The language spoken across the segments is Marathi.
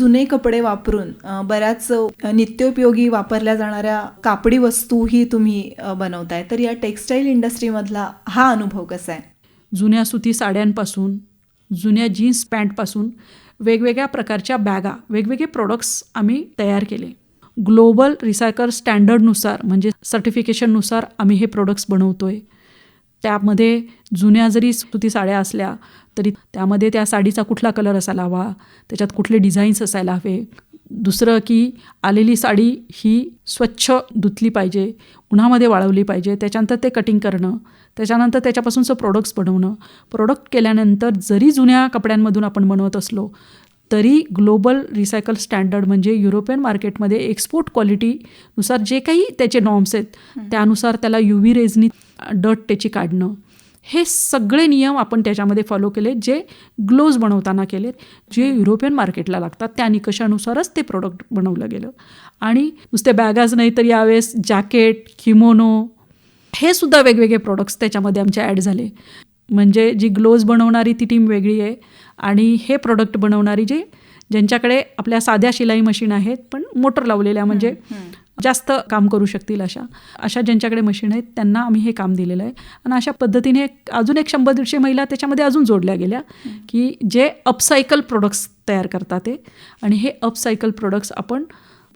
जुने कपडे वापरून बऱ्याच नित्योपयोगी वापरल्या जाणाऱ्या कापडी वस्तूही तुम्ही बनवताय. तर या टेक्स्टाईल इंडस्ट्रीमधला हा अनुभव कसा आहे? जुन्या सुती साड्यांपासून जुन्या जीन्स पॅन्टपासून वेगवेगळ्या प्रकारच्या बॅगा वेगवेगळे प्रोडक्ट्स आम्ही तयार केले. ग्लोबल रिसायकल स्टँडर्डनुसार म्हणजे सर्टिफिकेशननुसार आम्ही हे प्रोडक्ट्स बनवतो आहे त्यामध्ये जुन्या जरी सुती साड्या असल्या तरी त्यामध्ये त्या साडीचा कुठला कलर असायला हवा? त्याच्यात कुठले डिझाईन्स असायला हवे? दुसरं की आलेली साडी ही स्वच्छ धुतली पाहिजे उन्हामध्ये वाळवली पाहिजे त्याच्यानंतर ते कटिंग करणं त्याच्यानंतर त्याच्यापासूनचं प्रोडक्ट्स बनवणं. प्रोडक्ट केल्यानंतर जरी जुन्या कपड्यांमधून आपण बनवत असलो तरी ग्लोबल रिसायकल स्टँडर्ड म्हणजे युरोपियन मार्केटमध्ये एक्सपोर्ट क्वालिटीनुसार जे काही त्याचे नॉर्म्स आहेत त्यानुसार त्याला यू व्ही रेजनी डट त्याची काढणं हे सगळे नियम आपण त्याच्यामध्ये फॉलो केले जे ग्लोव्ज बनवताना केले जे युरोपियन मार्केटला लागतात त्या निकषानुसारच ते प्रोडक्ट बनवलं गेलं. आणि नुसते बॅगाज नाही तर यावेळेस जॅकेट किमोनो हे सुद्धा वेगवेगळे प्रोडक्ट्स त्याच्यामध्ये आमचे ॲड झाले. म्हणजे जी ग्लोव्ज बनवणारी ती टीम वेगळी आहे आणि हे प्रोडक्ट बनवणारी जे ज्यांच्याकडे आपल्या साध्या शिलाई मशीन आहेत पण मोटर लावलेल्या म्हणजे जास्त काम करू शकतील अशा. अशा ज्यांच्याकडे मशीन आहेत त्यांना आम्ही हे काम दिलेलं आहे. आणि अशा पद्धतीने एक- अजून एक शंभर दीडशे महिला त्याच्यामध्ये अजून जोडल्या गेल्या की जे अपसायकल प्रोडक्ट्स तयार करतात ते. आणि हे अपसायकल प्रोडक्ट्स आपण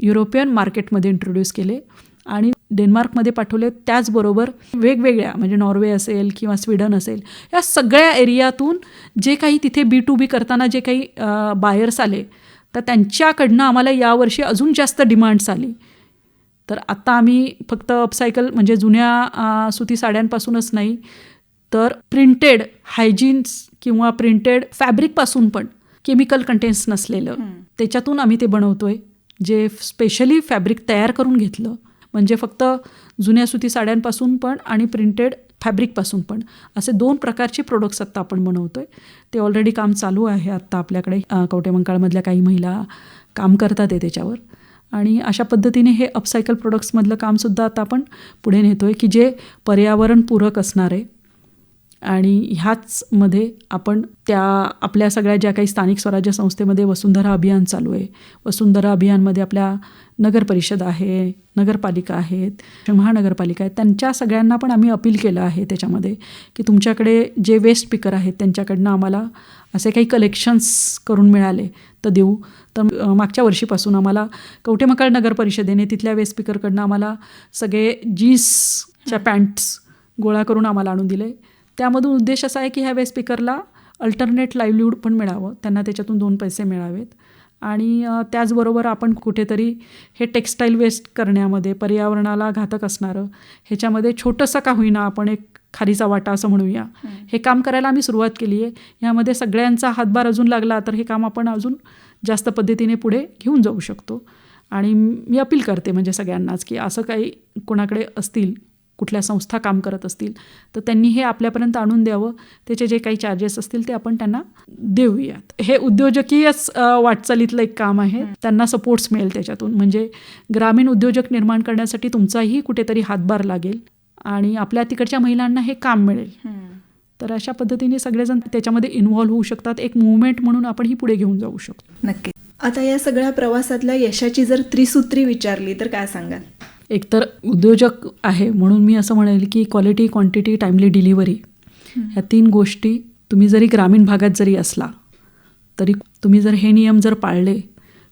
युरोपियन मार्केटमध्ये इंट्रोड्यूस केले आणि डेन्मार्कमध्ये पाठवले. त्याचबरोबर वेगवेगळ्या म्हणजे नॉर्वे असेल किंवा स्वीडन असेल या सगळ्या एरियातून जे काही तिथे बी टू बी करताना जे काही बायर्स आले तर त्यांच्याकडनं आम्हाला यावर्षी अजून जास्त डिमांड्स आली. तर आत्ता आम्ही फक्त अपसायकल म्हणजे जुन्या सुती साड्यांपासूनच नाही तर प्रिंटेड हायजीन्स किंवा प्रिंटेड फॅब्रिकपासून पण केमिकल कंटेन्ट्स नसलेलं. त्याच्यातून आम्ही ते बनवतोय जे स्पेशली फॅब्रिक तयार करून घेतलं. म्हणजे फक्त जुन्या सुती साड्यांपासून पण आणि प्रिंटेड फॅब्रिकपासून पण. असे दोन प्रकारचे प्रोडक्ट्स आत्ता आपण बनवतोय. ते ऑलरेडी काम चालू आहे आत्ता आपल्याकडे. कवटेमंकाळमधल्या काही महिला काम करतात आहे त्याच्यावर. आणि अशा पद्धतीने हे अपसायकल प्रोडक्ट्समधलं कामसुद्धा आता आपण पुढे नेतो आहे की जे पर्यावरणपूरक असणार आहे आणि ह्याचमध्ये आपण त्या आपल्या सगळ्या ज्या काही स्थानिक स्वराज्य संस्थेमध्ये वसुंधरा अभियान चालू आहे. वसुंधरा अभियानमध्ये आपल्या नगर परिषद आहे नगरपालिका आहेत महानगरपालिका आहेत. त्यांच्या सगळ्यांना पण आम्ही अपील केलं आहे त्याच्यामध्ये की तुमच्याकडे जे वेस्ट पिकर आहेत त्यांच्याकडनं आम्हाला असे काही कलेक्शन्स करून मिळाले तर देऊ. तर मागच्या वर्षीपासून आम्हाला कवटेमकाळ नगर परिषदेने तिथल्या वेस्ट स्पीकरकडनं आम्हाला सगळे जीन्सच्या पॅन्ट्स गोळा करून आम्हाला आणून दिले. त्यामधून उद्देश असा आहे की ह्या वेस्ट स्पीकरला अल्टरनेट लाईव्हलीहूड पण मिळावं. त्यांना त्याच्यातून दोन पैसे मिळावेत. आणि त्याचबरोबर आपण कुठेतरी हे टेक्स्टाईल वेस्ट करण्यामध्ये पर्यावरणाला घातक असणारं ह्याच्यामध्ये छोटंसं का होईना आपण एक खारीचा वाटा असं म्हणूया. हे काम करायला आम्ही सुरुवात केली आहे. यामध्ये सगळ्यांचा हातभार अजून लागला तर हे काम आपण अजून जास्त पद्धतीने पुढे घेऊन जाऊ शकतो. आणि मी अपील करते म्हणजे सगळ्यांनाच की असं काही कोणाकडे असतील कुठल्या संस्था काम करत असतील तर त्यांनी हे आपल्यापर्यंत आणून द्यावं. त्याचे जे काही चार्जेस असतील ते आपण त्यांना देऊयात. हे उद्योजकीयच अ, वाटचालीतलं एक काम आहे. त्यांना सपोर्ट्स मिळेल त्याच्यातून. म्हणजे ग्रामीण उद्योजक निर्माण करण्यासाठी तुमचाही कुठेतरी हातभार लागेल आणि आपल्या तिकडच्या महिलांना हे काम मिळेल. तर अशा पद्धतीने सगळेजण त्याच्यामध्ये इन्व्हॉल्व्ह होऊ शकतात. एक मुवमेंट म्हणून आपण ही पुढे घेऊन जाऊ शकतो. नक्की. आता या सगळ्या प्रवासातल्या यशाची जर त्रिसूत्री विचारली तर काय सांगाल? एकतर उद्योजक आहे म्हणून मी असं म्हणेल की क्वालिटी क्वांटिटी टाईमली डिलिव्हरी ह्या तीन गोष्टी तुम्ही जरी ग्रामीण भागात जरी असला तरी तुम्ही जर हे नियम जर पाळले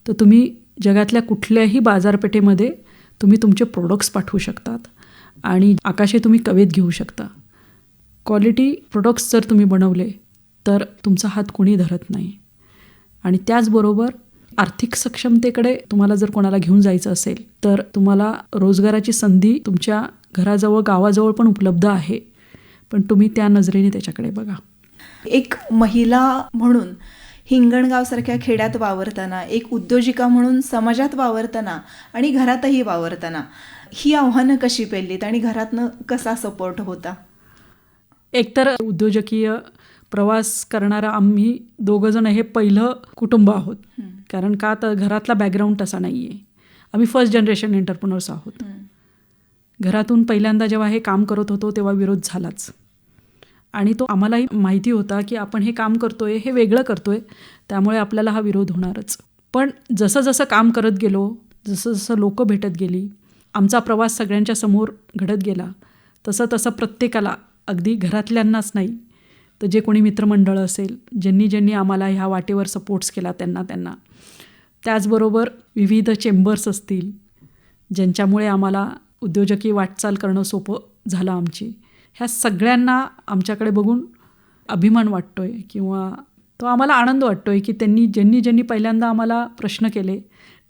तर तुम्ही जगातल्या कुठल्याही बाजारपेठेमध्ये तुम्ही तुमचे प्रोडक्ट्स पाठवू शकतात आणि आकाशे तुम्ही कवेत घेऊ शकता. क्वालिटी प्रोडक्ट्स जर तुम्ही बनवले तर तुमचा हात कोणी धरत नाही. आणि त्याचबरोबर आर्थिक सक्षमतेकडे तुम्हाला जर कोणाला घेऊन जायचं असेल तर तुम्हाला रोजगाराची संधी तुमच्या घराजवळ गावाजवळ पण उपलब्ध आहे. पण तुम्ही त्या नजरेने त्याच्याकडे बघा. एक महिला म्हणून हिंगणगावसारख्या खेड्यात वावरताना एक उद्योजिका म्हणून समाजात वावरताना आणि घरातही वावरताना ही आव्हानं कशी पेललीत आणि घरातनं कसा सपोर्ट होता? एकतर उद्योजकीय प्रवास करणारा आम्ही दोघंजण हे पहिलं कुटुंब आहोत. कारण का तर घरातला बॅकग्राऊंड तसा नाही आहे आम्ही फर्स्ट जनरेशन एंटरप्रिनर्स आहोत. घरातून पहिल्यांदा जेव्हा हे काम करत होतो तेव्हा विरोध झालाच. आणि तो आम्हालाही माहिती होता की आपण हे काम करतोय हे वेगळं करतोय त्यामुळे आपल्याला हा विरोध होणारच. पण जसं जसं काम करत गेलो जसं जसं लोकं भेटत गेली आमचा प्रवास सगळ्यांच्या समोर घडत गेला तसं तसं प्रत्येकाला अगदी घरातल्यांनाच नाही तर जे कोणी मित्रमंडळ असेल ज्यांनी ज्यांनी आम्हाला ह्या वाटेवर सपोर्ट्स केला त्यांना त्यांना. त्याचबरोबर विविध चेंबर्स असतील ज्यांच्यामुळे आम्हाला उद्योजकी वाटचाल करणं सोपं झालं आमची. ह्या सगळ्यांना आमच्याकडे बघून अभिमान वाटतो आहे किंवा तो आम्हाला आनंद वाटतो आहे की त्यांनी ज्यांनी ज्यांनी पहिल्यांदा आम्हाला प्रश्न केले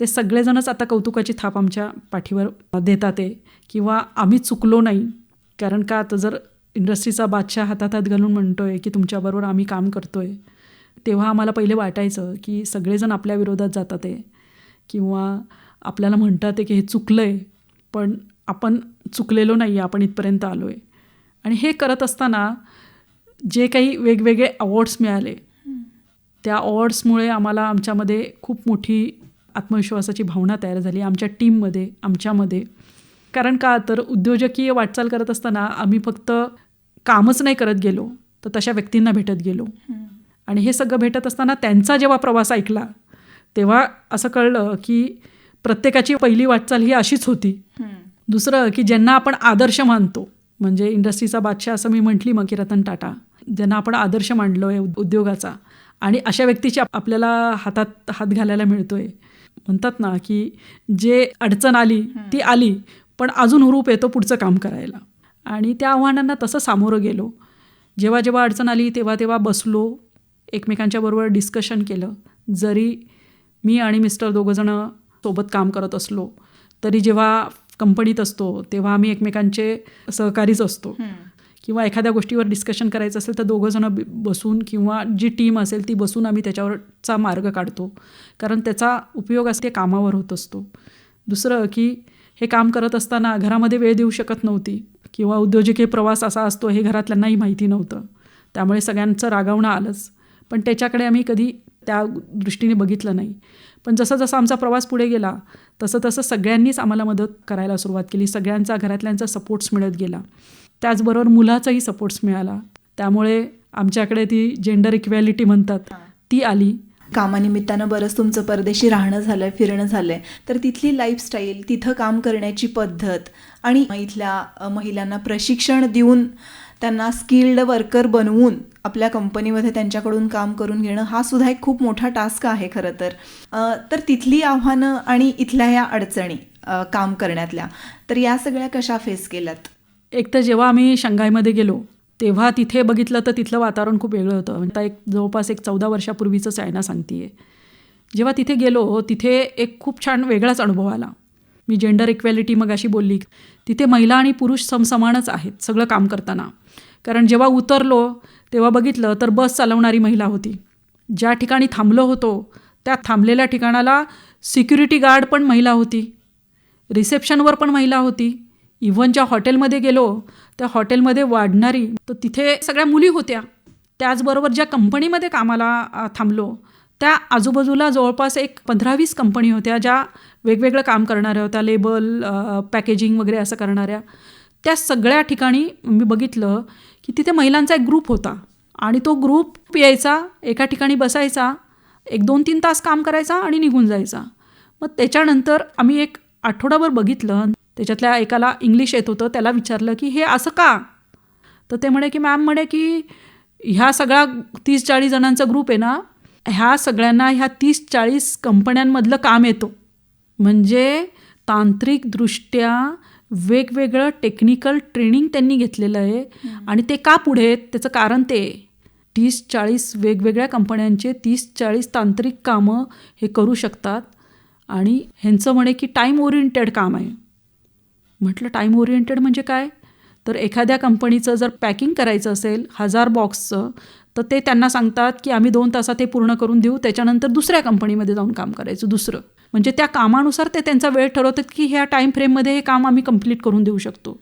ते सगळेजणच आता कौतुकाची थाप आमच्या पाठीवर देतात आहे किंवा आम्ही चुकलो नाही. कारण का आता जर इंडस्ट्रीचा बादशाह हातात हात घालून म्हणतो आहे की तुमच्याबरोबर आम्ही काम करतो आहे तेव्हा आम्हाला पहिले वाटायचं की सगळेजण आपल्या विरोधात जातात आहे. किंवा आपल्याला म्हणतात आहे की हे चुकलं आहे पण आपण चुकलेलो नाही आहे आपण इथपर्यंत आलो आहे आणि हे करत असताना जे काही वेगवेगळे अवॉर्ड्स मिळाले त्या अवॉर्ड्समुळे आम्हाला आमच्यामध्ये खूप मोठी आत्मविश्वासाची भावना तयार झाली आमच्या टीममध्ये आमच्यामध्ये. कारण का? तर उद्योजकीय वाटचाल करत असताना आम्ही फक्त कामच नाही करत गेलो तर तशा व्यक्तींना भेटत गेलो. आणि हे सगळं भेटत असताना त्यांचा जेव्हा प्रवास ऐकला तेव्हा असं कळलं की प्रत्येकाची पहिली वाटचाल ही अशीच होती. दुसरं की ज्यांना आपण आदर्श मानतो म्हणजे इंडस्ट्रीचा बादशाह असं मी म्हटली मग की रतन टाटा ज्यांना आपण आदर्श मांडलो आहे उद्योगाचा आणि अशा व्यक्तीची आपल्याला हातात हात घालायला मिळतोय. म्हणतात ना की जे अडचण आली ती आली पण अजून हुरूप येतो पुढचं काम करायला. आणि त्या आव्हानांना तसं सामोरं गेलो. जेव्हा जेव्हा अडचण आली तेव्हा तेव्हा बसलो एकमेकांच्या बरोबर डिस्कशन केलं. जरी मी आणि मिस्टर दोघंजणं सोबत काम करत असलो तरी जेव्हा कंपनीत असतो तेव्हा आम्ही एकमेकांचे सहकारीच असतो. किंवा एखाद्या गोष्टीवर डिस्कशन करायचं असेल तर दोघंजणं बसून किंवा जी टीम असेल ती बसून आम्ही त्याच्यावरचा मार्ग काढतो. कारण त्याचा उपयोग असते कामावर होत असतो. दुसरं की हे काम करत असताना घरामध्ये वेळ देऊ शकत नव्हती. किंवा उद्योजकीय प्रवास असा असतो हे घरातल्यांनाही माहिती नव्हतं. त्यामुळे सगळ्यांचं रागावणं आलंच. पण त्याच्याकडे आम्ही कधी त्या दृष्टीने बघितलं नाही. पण जसं जसं आमचा प्रवास पुढे गेला तसं तसं सगळ्यांनीच आम्हाला मदत करायला सुरुवात केली. सगळ्यांचा घरातल्यांचा सपोर्ट्स मिळत गेला. त्याचबरोबर मुलाचाही सपोर्ट्स मिळाला. त्यामुळे आमच्याकडे ती जेंडर इक्वॅलिटी म्हणतात ती आली. कामानिमित्तानं बरंच तुमचं परदेशी राहणं झालं आहे फिरणं झालं आहे तर तिथली लाईफस्टाईल तिथं काम करण्याची पद्धत आणि इथल्या महिलांना प्रशिक्षण देऊन त्यांना स्किल्ड वर्कर बनवून आपल्या कंपनीमध्ये त्यांच्याकडून काम करून घेणं हा सुद्धा एक खूप मोठा टास्क आहे खरं तर. तर तिथली आव्हानं आणि इथल्या या अडचणी काम करण्यातल्या. तर या सगळ्या कशा फेस केल्यात? एक तर जेव्हा आम्ही शंघाईमध्ये गेलो तेव्हा तिथे बघितलं तर तिथलं वातावरण खूप वेगळं होतं. म्हणजे आता एक जवळपास एक चौदा वर्षापूर्वीचं चायना ना सांगते. जेव्हा तिथे गेलो तिथे एक खूप छान वेगळाच अनुभव आला. मी जेंडर इक्वॅलिटी मग अशी बोलली तिथे महिला आणि पुरुष समसमानच आहेत सगळं काम करताना. कारण जेव्हा उतरलो तेव्हा बघितलं तर बस चालवणारी महिला होती. ज्या ठिकाणी थांबलो होतो त्या थांबलेल्या ठिकाणाला सिक्युरिटी गार्ड पण महिला होती. रिसेप्शनवर पण महिला होती. इव्हन ज्या हॉटेलमध्ये गेलो त्या हॉटेलमध्ये वाढणारी तर तिथे सगळ्या मुली होत्या. त्याचबरोबर ज्या कंपनीमध्ये कामाला थांबलो त्या आजूबाजूला जवळपास एक पंधरा वीस कंपनी होत्या ज्या वेगवेगळं काम करणाऱ्या होत्या लेबल पॅकेजिंग वगैरे असं करणाऱ्या. त्या सगळ्या ठिकाणी मी बघितलं की तिथे महिलांचा एक ग्रुप होता आणि तो ग्रुप यायचा एका ठिकाणी बसायचा एक दोन तीन तास काम करायचा आणि निघून जायचा. मग त्याच्यानंतर आम्ही एक आठवडाभर बघितलं. त्याच्यातल्या एकाला इंग्लिश येत होतं त्याला विचारलं की हे असं का तर ते म्हणे की मॅम म्हणे की ह्या सगळ्या तीस चाळीस जणांचा ग्रुप आहे ना ह्या सगळ्यांना ह्या तीस चाळीस कंपन्यांमधलं काम येतो म्हणजे तांत्रिकदृष्ट्या वेगवेगळं टेक्निकल ट्रेनिंग त्यांनी घेतलेलं आहे आणि ते का पुढे आहेत? त्याचं कारण ते आहे. तीस चाळीस वेगवेगळ्या कंपन्यांचे तीस चाळीस तांत्रिक कामं हे करू शकतात आणि ह्यांचं म्हणे की टाईम ओरिएंटेड काम आहे म्हटलं टाईम ओरिएंटेड म्हणजे काय? तर एखाद्या कंपनीचं जर पॅकिंग करायचं असेल हजार बॉक्सचं तर ते त्यांना सांगतात की आम्ही दोन तासात हे पूर्ण करून देऊ. त्याच्यानंतर दुसऱ्या कंपनीमध्ये जाऊन काम करायचं दुसरं. म्हणजे त्या कामानुसार ते त्यांचा वेळ ठरवतात की ह्या टाईम फ्रेममध्ये हे काम आम्ही कंप्लीट करून देऊ शकतो.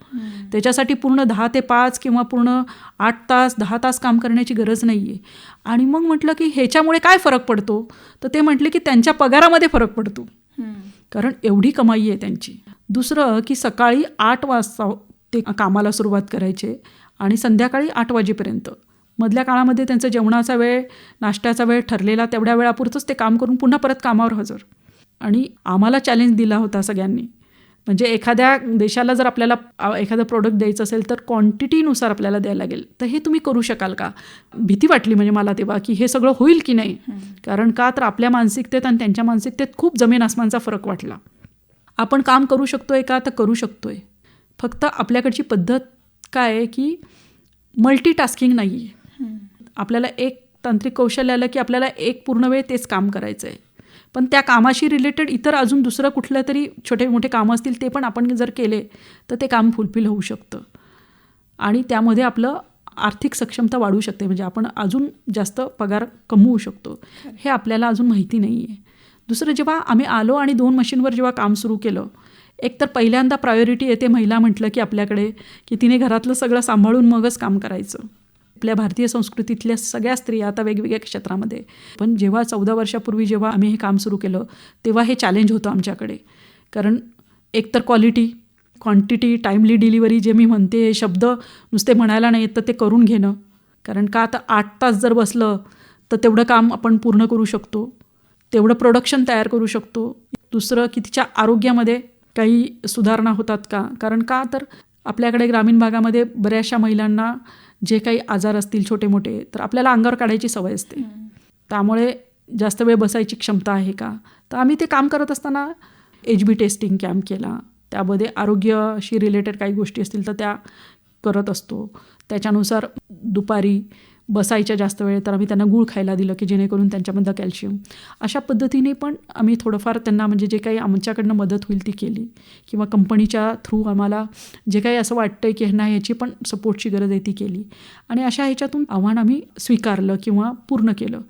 त्याच्यासाठी पूर्ण दहा ते पाच किंवा पूर्ण आठ तास दहा तास काम करण्याची गरज नाही आहे आणि मग म्हटलं की ह्याच्यामुळे काय फरक पडतो? तर ते म्हटले की त्यांच्या पगारामध्ये फरक पडतो. कारण एवढी कमाई आहे त्यांची. दुसरं की सकाळी आठ वाजता ते कामाला सुरुवात करायचे आणि संध्याकाळी आठ वाजेपर्यंत. मधल्या काळामध्ये त्यांचा जेवणाचा वेळ नाश्त्याचा वेळ ठरलेला तेवढ्या वेळापुरतंच ते काम करून पुन्हा परत कामावर हजर. आणि आम्हाला चॅलेंज दिला होता सगळ्यांनी. म्हणजे एखाद्या देशाला जर आपल्याला एखादं प्रोडक्ट द्यायचं असेल तर क्वांटिटीनुसार आपल्याला द्यायला लागेल. तर हे तुम्ही करू शकाल का? भीती वाटली म्हणजे मला तेव्हा की हे सगळं होईल की नाही? कारण का तर आपल्या मानसिकतेत आणि त्यांच्या मानसिकतेत खूप जमीन आसमानचा फरक वाटला. आपण काम करू शकतोय का? तर करू शकतोय. फक्त आपल्याकडची पद्धत काय आहे की मल्टीटास्किंग नाही आहे आपल्याला एक तांत्रिक कौशल्य आलं की आपल्याला एक पूर्ण वेळ तेच काम करायचं आहे पण त्या कामाशी रिलेटेड इतर अजून दुसरं कुठलं तरी छोटे मोठे कामं असतील ते पण आपण जर केले तर ते काम फुलफिल होऊ शकतं. आणि त्यामध्ये आपलं आर्थिक सक्षमता वाढू शकते. म्हणजे आपण अजून जास्त पगार कमवू शकतो. हे आपल्याला अजून माहिती नाही आहे दुसरं जेव्हा आम्ही आलो आणि दोन मशीनवर जेव्हा काम सुरू केलं एक तर पहिल्यांदा प्रायोरिटी येते महिला म्हटलं की आपल्याकडे की तिने घरातलं सगळं सांभाळून मगच काम करायचं. आपल्या भारतीय संस्कृतीतल्या सगळ्या स्त्रिया आता वेगवेगळ्या क्षेत्रामध्ये पण जेव्हा चौदा वर्षापूर्वी जेव्हा आम्ही हे काम सुरू केलं तेव्हा हे चॅलेंज होतं आमच्याकडे. कारण एकतर क्वालिटी क्वांटिटी टाईमली डिलिव्हरी जे मी म्हणते हे शब्द नुसते म्हणायला नाही येत तर ते करून घेणं. कारण का आता आठ तास जर बसलं तर तेवढं काम आपण पूर्ण करू शकतो. तेवढं प्रोडक्शन तयार करू शकतो. दुसरं की तिच्या आरोग्यामध्ये काही सुधारणा होतात का? कारण का तर आपल्याकडे ग्रामीण भागामध्ये बऱ्याचशा महिलांना जे काही आजार असतील छोटे मोठे तर आपल्याला अंगावर काढायची सवय असते. त्यामुळे जास्त वेळ बसायची क्षमता आहे का? तर आम्ही ते काम करत असताना एच बी टेस्टिंग कॅम्प केला. त्यामध्ये आरोग्याशी रिलेटेड काही गोष्टी असतील तर त्या करत असतो. त्याच्यानुसार दुपारी बसायच्या जास्त वेळ तर आम्ही त्यांना गूळ खायला दिलं की जेणेकरून त्यांच्यामधलं कॅल्शियम. अशा पद्धतीने पण आम्ही थोडंफार त्यांना म्हणजे जे काही आमच्याकडनं मदत होईल ती केली. किंवा कंपनीच्या थ्रू आम्हाला जे काही असं वाटतं आहे की ह्यांना ह्याची पण सपोर्टची गरज आहे ती केली. आणि अशा ह्याच्यातून आव्हान आम्ही स्वीकारलं किंवा पूर्ण केलं.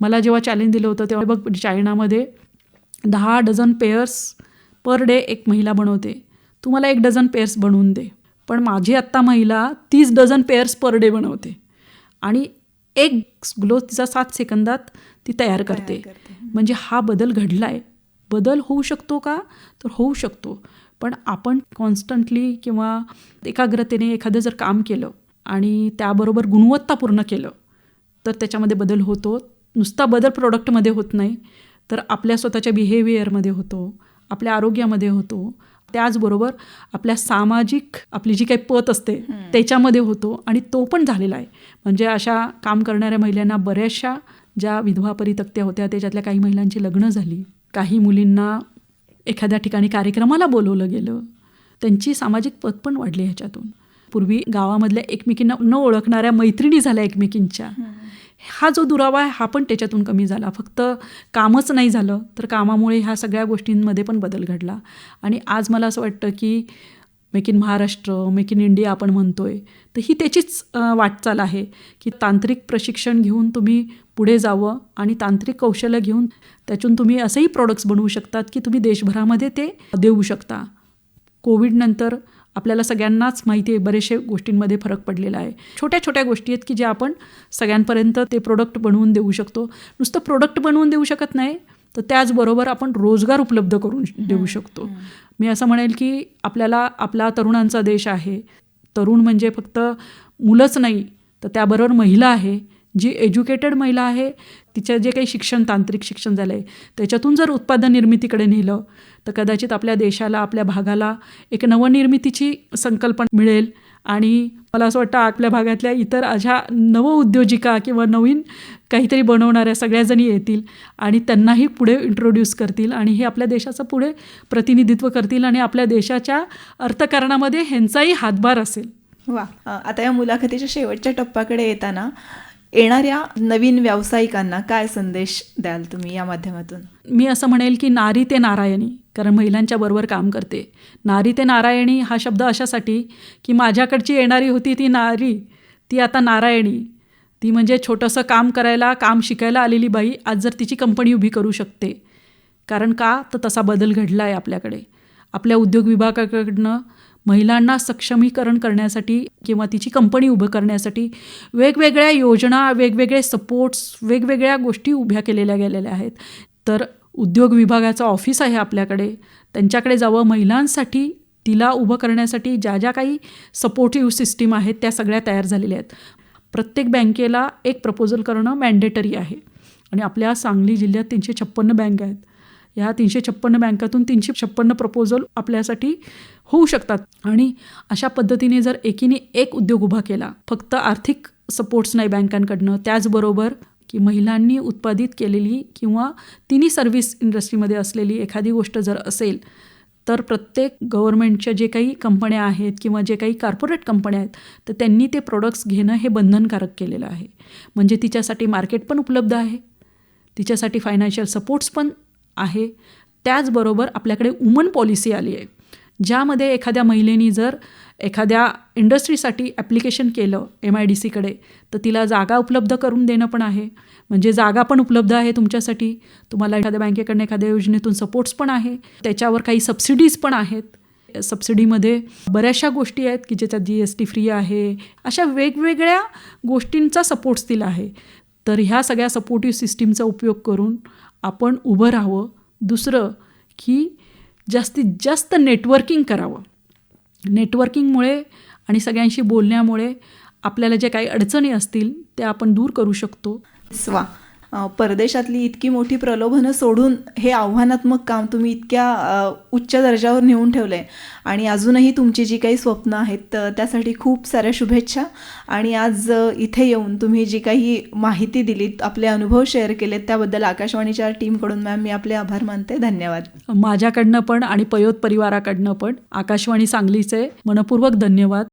मला जेव्हा चॅलेंज दिलं होतं तेव्हा बघ चायनामध्ये दहा डझन पेअर्स पर डे एक महिला बनवते. तू मला एक डझन पेअर्स बनवून दे. पण माझी आत्ता महिला तीस डझन पेअर्स पर डे बनवते. आणि एक ग्लो तिचा सात सेकंदात ती तयार करते. म्हणजे हा बदल घडला आहे बदल होऊ शकतो का? तर होऊ शकतो. पण आपण कॉन्स्टंटली किंवा एकाग्रतेने एखादं जर काम केलं आणि त्याबरोबर गुणवत्तापूर्ण केलं तर त्याच्यामध्ये बदल होतो. नुसता बदल प्रोडक्टमध्ये होत नाही तर आपल्या स्वतःच्या बिहेवियरमध्ये होतो आपल्या आरोग्यामध्ये होतो त्याचबरोबर आपल्या सामाजिक आपली जी काही पत असते त्याच्यामध्ये होतो आणि तो पण झालेला आहे. म्हणजे अशा काम करणाऱ्या महिलांना बऱ्याचशा ज्या विधवा परितक्त्या होत्या त्याच्यातल्या काही महिलांची लग्न झाली. काही मुलींना एखाद्या ठिकाणी कार्यक्रमाला बोलवलं गेलं. त्यांची सामाजिक पत पण वाढली ह्याच्यातून. पूर्वी गावामधल्या एकमेकींना न ओळखणाऱ्या मैत्रिणी झाल्या एकमेकींच्या. हा जो दुरावा आहे हा पण त्याच्यातून कमी झाला. फक्त कामच नाही झालं तर कामामुळे ह्या सगळ्या गोष्टींमध्ये पण बदल घडला. आणि आज मला असं वाटतं की make in Maharashtra make in India आपण म्हणतोय तर ही त्याचीच वाटचाल आहे की तांत्रिक प्रशिक्षण घेऊन तुम्ही पुढे जावं आणि तांत्रिक कौशल्य घेऊन त्यातून तुम्ही असेही प्रॉडक्ट्स बनवू शकतात की तुम्ही देशभरामध्ये ते देऊ शकता. कोविडनंतर आपल्याला सगळ्यांनाच माहिती आहे बरेचशे गोष्टींमध्ये फरक पडलेला आहे. छोट्या छोट्या गोष्टी आहेत की ज्या आपण सगळ्यांपर्यंत ते प्रोडक्ट बनवून देऊ शकतो. नुसतं प्रोडक्ट बनवून देऊ शकत नाही तर त्याचबरोबर आपण रोजगार उपलब्ध करून देऊ शकतो. मी असं म्हणेल की आपल्याला आपला तरुणांचा देश आहे. तरुण म्हणजे फक्त मुलंच नाही तर त्याबरोबर महिला आहे. जी एज्युकेटेड महिला आहे तिचं जे काही शिक्षण तांत्रिक शिक्षण झालं आहे त्याच्यातून जर उत्पादन निर्मितीकडे नेलं तर कदाचित आपल्या देशाला आपल्या भागाला एक नवनिर्मितीची संकल्पना मिळेल. आणि मला असं वाटतं आपल्या भागातल्या इतर अशा नवउद्योजिका किंवा नवीन काहीतरी बनवणाऱ्या सगळ्याजणी येतील आणि त्यांनाही पुढे इंट्रोड्यूस करतील आणि हे आपल्या देशाचं पुढे प्रतिनिधित्व करतील आणि आपल्या देशाच्या अर्थकारणामध्ये ह्यांचाही हातभार असेल. वा. आता या मुलाखतीच्या शेवटच्या टप्प्याकडे येताना येणाऱ्या नवीन व्यावसायिकांना काय संदेश द्याल तुम्ही या माध्यमातून? मी असं म्हणेल की नारी ते नारायणी कारण महिलांच्या बरोबर काम करते. नारी ते नारायणी हा शब्द अशासाठी की माझ्याकडची येणारी होती ती नारी ती आता नारायणी. ती म्हणजे छोटंसं काम करायला काम शिकायला आलेली बाई आज जर तिची कंपनी उभी करू शकते. कारण का? तर तसा बदल घडला आहे आपल्याकडे. आपल्या उद्योग विभागाकडनं महिलांना सक्षमीकरण करण्यासाठी किंवा तिची कंपनी उभं करण्यासाठी वेगवेगळ्या योजना वेगवेगळे सपोर्ट्स वेगवेगळ्या गोष्टी उभ्या केलेल्या गेलेल्या आहेत. तर उद्योग विभागाचं ऑफिस आहे आपल्याकडे. त्यांच्याकडे जावं. महिलांसाठी तिला उभं करण्यासाठी ज्या ज्या काही सपोर्टिव्ह सिस्टीम आहेत त्या सगळ्या तयार झालेल्या आहेत. प्रत्येक बँकेला एक प्रपोजल करणं मॅन्डेटरी आहे. आणि आपल्या सांगली जिल्ह्यात तीनशे छप्पन्न बँक आहेत. ह्या तीनशे छप्पन्न बँकातून तीनशे छप्पन्न प्रपोजल आपल्यासाठी होऊ शकतात. आणि अशा पद्धतीने जर एकीने एक उद्योग उभा केला फक्त आर्थिक सपोर्ट्स नाही बँकांकडनं त्याचबरोबर की महिलांनी उत्पादित केलेली किंवा तिन्ही सर्व्हिस इंडस्ट्रीमध्ये असलेली एखादी गोष्ट जर असेल तर प्रत्येक गव्हर्मेंटच्या जे काही कंपन्या आहेत किंवा जे काही कॉर्पोरेट कंपन्या आहेत तर त्यांनी ते प्रोडक्ट्स घेणं हे बंधनकारक केलेलं आहे. म्हणजे तिच्यासाठी मार्केट पण उपलब्ध आहे. तिच्यासाठी फायनान्शियल सपोर्ट्स पण आहे. त्याचबरोबर आपल्याकडे वुमन पॉलिसी आली आहे. ज्यामध्ये एखाद्या महिलेनी जर एखाद्या इंडस्ट्रीसाठी ॲप्लिकेशन केलं एम आय डी सीकडे तर तिला जागा उपलब्ध करून देणं पण आहे. म्हणजे जागा पण उपलब्ध आहे तुमच्यासाठी. तुम्हाला एखाद्या बँकेकडनं एखाद्या योजनेतून सपोर्ट्स पण आहे. त्याच्यावर काही सबसिडीज पण आहेत. सबसिडीमध्ये बऱ्याचशा गोष्टी आहेत की ज्याच्यात जी एस टी फ्री आहे. अशा वेगवेगळ्या गोष्टींचा सपोर्ट्स दिला आहे. तर ह्या सगळ्या सपोर्टिव्ह सिस्टीमचा उपयोग करून आपण उभं राहावं. दुसरं की जास्तीत जास्त नेटवर्किंग करावं. नेटवर्किंगमुळे आणि सगळ्यांशी बोलण्यामुळे आपल्याला जे काही अडचणी असतील त्या आपण दूर करू शकतो. स्वा परदेशातली इतकी मोठी प्रलोभनं सोडून हे आव्हानात्मक काम तुम्ही इतक्या उच्च दर्जावर नेऊन ठेवलं आहे आणि अजूनही तुमची जी काही स्वप्न आहेत तर त्यासाठी खूप साऱ्या शुभेच्छा. आणि आज इथे येऊन तुम्ही जी काही माहिती दिलीत आपले अनुभव शेअर केलेत त्याबद्दल आकाशवाणीच्या टीमकडून मॅम मी आपले आभार मानते. धन्यवाद. माझ्याकडनं पण आणि पयोत परिवाराकडनं पण आकाशवाणी सांगलीचे मनपूर्वक धन्यवाद.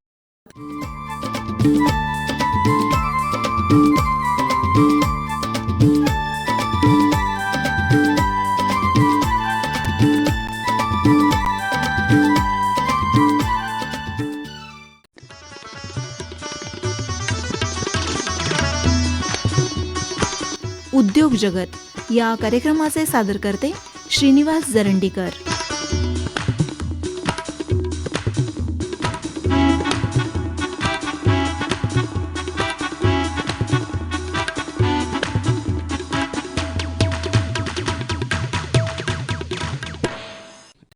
जगत. या कार्यक्रमाचे सादर करते श्रीनिवास जरंडीकर.